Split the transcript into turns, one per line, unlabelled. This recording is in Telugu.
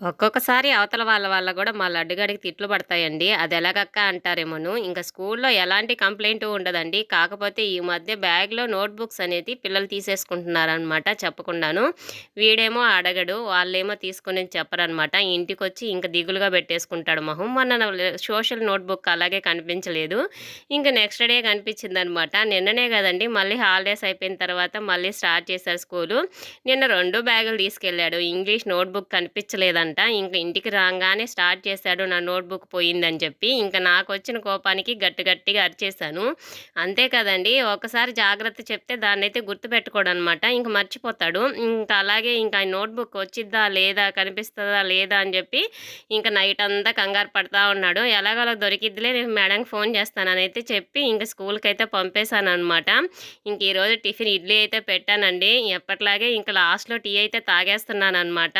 ఒక్కొక్కసారి అవతల వాళ్ళ వల్ల కూడా మా లడ్డుగాడికి తిట్లు పడతాయండి. అది ఎలాగక్క అంటారేమోను. ఇంకా స్కూల్లో ఎలాంటి కంప్లైంట్ ఉండదండి. కాకపోతే ఈ మధ్య బ్యాగ్‌లో నోట్‌బుక్స్ అనేది పిల్లలు తీసేసుకుంటున్నారనమాట చెప్పకుండాను. వీడేమో అడగడు. వాళ్ళేమో తీసుకొని చెప్పరనమాట. ఇంటికొచ్చి ఇంకా దిగులుగా పెట్టేసుకుంటాడు మొహం. మొన్న సోషల్ నోట్‌బుక్ అలాగే కనిపించలేదు. ఇంకా నెక్స్ట్ డే కనిపించిందనమాట. నిన్ననే కదండి మళ్ళీ హాలిడేస్ అయిపోయిన తర్వాత మళ్ళీ స్టార్ట్ చేశారు స్కూలు. నిన్న రెండు బ్యాగులు తీసుకెళ్ళాడు. ఇంగ్లీష్ నోట్‌బుక్ కనిపించలేదంట. ఇంకా ఇంటికి రాగానే స్టార్ట్ చేశాడు నా నోట్‌బుక్ పోయిందని చెప్పి. ఇంకా నాకు వచ్చిన కోపానికి గట్టి గట్టిగా అరిచేశాను. అంతే కదండి ఒకసారి జాగ్రత్త చెప్తే దాన్నైతే గుర్తుపెట్టుకోడనమాట. ఇంక మర్చిపోతాడు. ఇంకా అలాగే ఇంకా నోట్‌బుక్ వచ్చిద్దా? లేదా? కనిపిస్తుందా లేదా? అని చెప్పి ఇంక అంతా కంగారు పడతా ఉన్నాడు. ఎలాగోలా దొరికిద్దిలే నేను మేడంకి ఫోన్ చేస్తాననైతే చెప్పి ఇంకా స్కూల్కి అయితే పంపేశాను అనమాట ఇంక ఈరోజు టిఫిన్ ఇడ్లీ అయితే పెట్టానండి. ఎప్పటిలాగే ఇంకా లాస్ట్‌లో టీ అయితే తాగేస్తున్నాను అనమాట